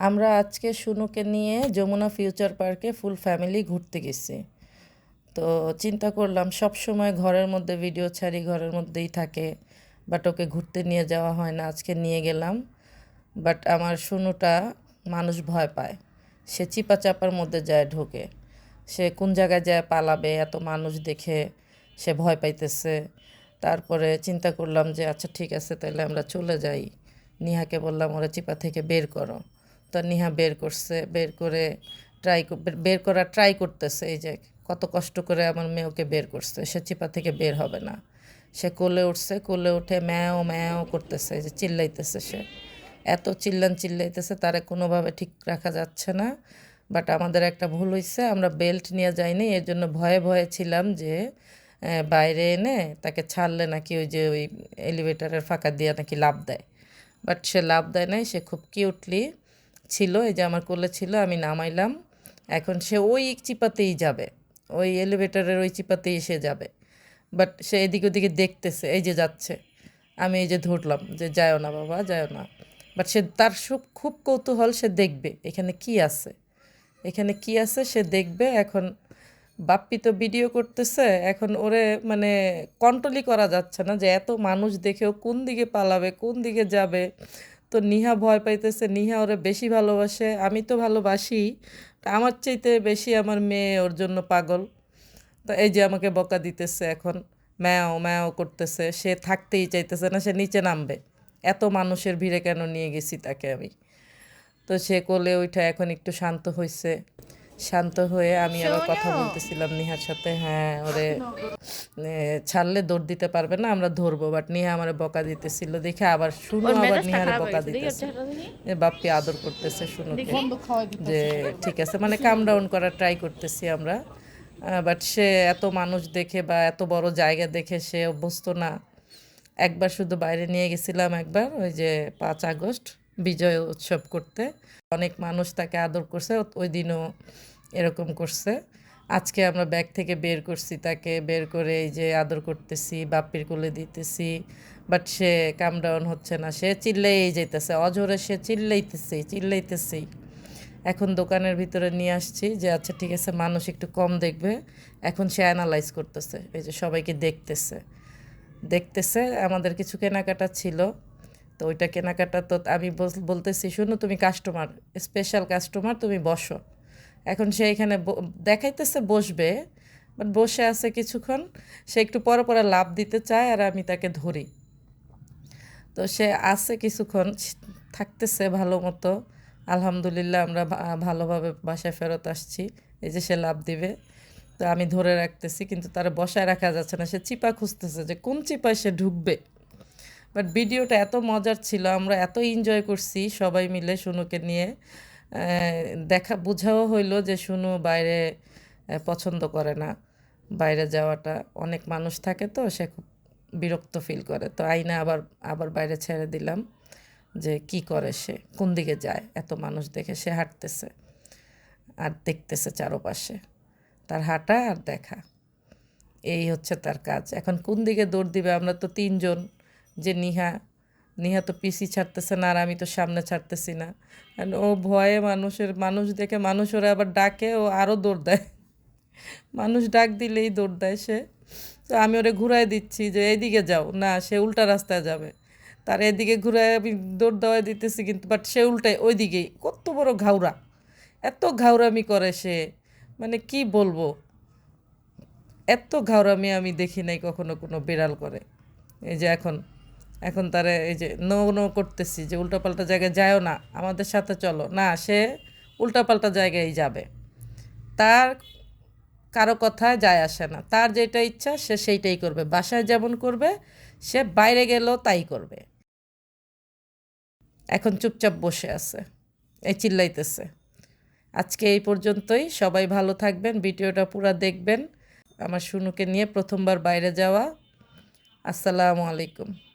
আমরা আজকে শুনুকে নিয়ে যমুনা ফিউচার পার্কে ফুল ফ্যামিলি ঘুরতে গেছি। তো চিন্তা করলাম, সব সময় ঘরের মধ্যে ভিডিও ছাড়ি, ঘরের মধ্যেই থাকে, বাট ওকে ঘুরতে নিয়ে যাওয়া হয় না, আজকে নিয়ে গেলাম। বাট আমার শুনুটা মানুষ ভয় পায়, সে চিপা চাপার মধ্যে যায়, ঢোকে। সে কোন জায়গায় যায় পালাবে, এত মানুষ দেখে সে ভয় পাইতেছে। তারপরে চিন্তা করলাম যে আচ্ছা ঠিক আছে তাহলে আমরা চলে যাই। নিহাকে বললাম, ওরা চিপা থেকে বের করো। তো নিহা বের করছে, বের করে ট্রাই বের করা ট্রাই করতেছে, এই যে কত কষ্ট করে আমার মেয়ে ওকে বের করছে, সে চিপা থেকে বের হবে না। সে কোলে উঠছে, কোলে উঠে ম্যাও ম্যাও করতেছে যে চিল্লাইতেছে সে। এত চিল্লান চিল্লাইতেছে, তারে কোনোভাবে ঠিক রাখা যাচ্ছে না। বাট আমাদের একটা ভুল হয়েছে আমরা বেল্ট নিয়ে যাইনি এর জন্য ভয়ে ভয়ে ছিলাম যে বাইরে এনে তাকে ছাড়লে নাকি ওই যে ওই এলিভেটারের ফাঁকা দিয়ে নাকি লাভ দেয়। বাট সে লাভ দেয় নাই, সে খুব কিউটলি ছিল, এই যে আমার কোলে ছিল, আমি নামাইলাম। এখন সে ওই চিপাতেই যাবে। ওই এলিভেটরের ওই চিপাতেই সে যাবে। বাট সে এদিক ওদিকে দেখতেছে, এই যে যাচ্ছে। আমি এই যে ধরলাম যে, যায়ও না বাবা, যায়ও না। বাট সে তার সব খুব কৌতূহল, সে দেখবে এখানে কি আছে। এখানে কি আছে, সে দেখবে। এখন বাপ্পি তো ভিডিও করতেছে। এখন ওরে মানে কন্ট্রোলই করা যাচ্ছে না যে, এত মানুষ দেখেও কোন দিকে পালাবে, কোন দিকে যাবে। তো নিহা ভয় পাইতেছে, নিহা ওরা বেশি ভালোবাসে, আমি তো ভালোবাসি আমার চাইতে বেশি আমার মেয়ে ওর জন্য পাগল। তো এই যে আমাকে বকা দিতেছে এখন, ম্যাও ম্যাও করতেছে, সে থাকতেই চাইতেছে না, সে নিচে নামবে। এত মানুষের ভিড়ে কেন নিয়ে গেছি তাকে আমি? তো সে কোলে ওইটা এখন একটু শান্ত হয়েছে শান্ত হয়ে আমি আবার কথা বলতেছিলাম নিহার সাথে। হ্যাঁ ওরে ছাড়লে দৌড় দিতে পারবে না আমরা ধরবো বাট নিহা আমার বকা দিতেছিল। দেখে আবার শুনো আবার নিহার বকা দিতেছে। এ বাপ্পি আদর করতেছে শুনো যে ঠিক আছে মানে কাম ডাউন করার ট্রাই করতেছি আমরা। বাট সে এত মানুষ দেখে বা এত বড় জায়গা দেখে সে অভ্যস্ত না। একবার শুধু বাইরে নিয়ে গেছিলাম একবার ওই যে পাঁচ আগস্ট বিজয় উৎসব করতে। অনেক মানুষ তাকে আদর করছে ওই দিনও এরকম করছে। আজকে আমরা ব্যাগ থেকে বের করছি তাকে, বের করে এই যে আদর করতেছি বাপ্পির কোলে দিতেছি বাট সে কাম ডাউন হচ্ছে না। সে চিল্লাই যাইতেছে অজরে সে চিল্লাইতেছে, চিল্লাইতেছেই। এখন দোকানের ভিতরে নিয়ে আসছি যে আচ্ছা ঠিক আছে, মানুষ একটু কম দেখবে। এখন সে অ্যানালাইজ করতেছে, এই যে সবাইকে দেখতেছে। দেখতেছে, আমাদের কিছু কেনাকাটা ছিল। তো ওইটা কেনাকাটা তো আমি বল- বলতেছি, শুনো, তুমি কাস্টমার স্পেশাল কাস্টমার তুমি বসো। এখন সে এখানে দেখাইতেছে বসবে বাট বসে আছে কিছুক্ষণ। সে একটু পরে পরে লাভ দিতে চায় আর আমি তাকে ধরি। তো সে আছে কিছুক্ষণ থাকতেছে ভালো মতো। আলহামদুলিল্লাহ আমরা ভালোভাবে বাসায় ফেরত আসছি। এই যে সে লাভ দিবে, তো আমি ধরে রাখতেছি, কিন্তু তারা বসায় রাখা যাচ্ছে না। সে চিপা খুঁজতেছে যে কোন চিপায় সে ঢুকবে। বাট ভিডিওটা এত মজার ছিল, আমরা এত এনজয় করছি সবাই মিলে শুনুকে নিয়ে। দেখা, বোঝাও হইল যে শুনু বাইরে পছন্দ করে না। বাইরে যাওয়াটা, অনেক মানুষ থাকে তো, সে খুব বিরক্ত ফিল করে। তো আইনা আবার আবার বাইরে ছেড়ে দিলাম যে কি করে সে, কোন দিকে যায় এত মানুষ দেখে, সে হাঁটতেছে আর দেখতেছে চারপাশে। তার হাঁটা আর দেখা, এই হচ্ছে তার কাজ। এখন কোন দিকে দৌড় দিবে? আমরা তো তিনজন, যে নিহা নিহা তো পিসি ছাড়তেছে না, আর আমি তো সামনে ছাড়তেছি না। ও ভয়ে মানুষের, মানুষ দেখে মানুষ ওরা আবার ডাকে, ও আরও দৌড় দেয়। মানুষ ডাক দিলেই দৌড় দেয় সে। তো আমি ওরে ঘুরাই দিচ্ছি যে, এইদিকে যাও। না, সে উল্টা রাস্তায় যাবে। তার এদিকে ঘুরায় আমি দৌড় দেওয়াই দিতেছি কিন্তু বাট সে উল্টায় ওইদিকেই। কত বড় ঘাউরা। এত ঘাউরামি করে সে। মানে কি বলব? এত ঘাউরামি আমি দেখি নাই কখনো কোনো বিড়াল করে। এই যে এখন এখন তারে এই যে নো নো করতেছি যে উল্টাপাল্টা জায়গায় যায়ও না, আমাদের সাথে চলো। না, সে উল্টাপাল্টা জায়গায় যাবে। তার কারও কথায় যায় আসে না। তার যেটা ইচ্ছা সে সেইটাই করবে। বাসায় যেমন করবে, সে বাইরে গেলেও তাই করবে। এখন চুপচাপ বসে আছে। এই চিল্লাইতেছে। আজকে এই পর্যন্তই। সবাই ভালো থাকবেন। ভিডিওটা পুরো দেখবেন। আমার শুনুকে নিয়ে প্রথমবার বাইরে যাওয়া। আসসালামু আলাইকুম।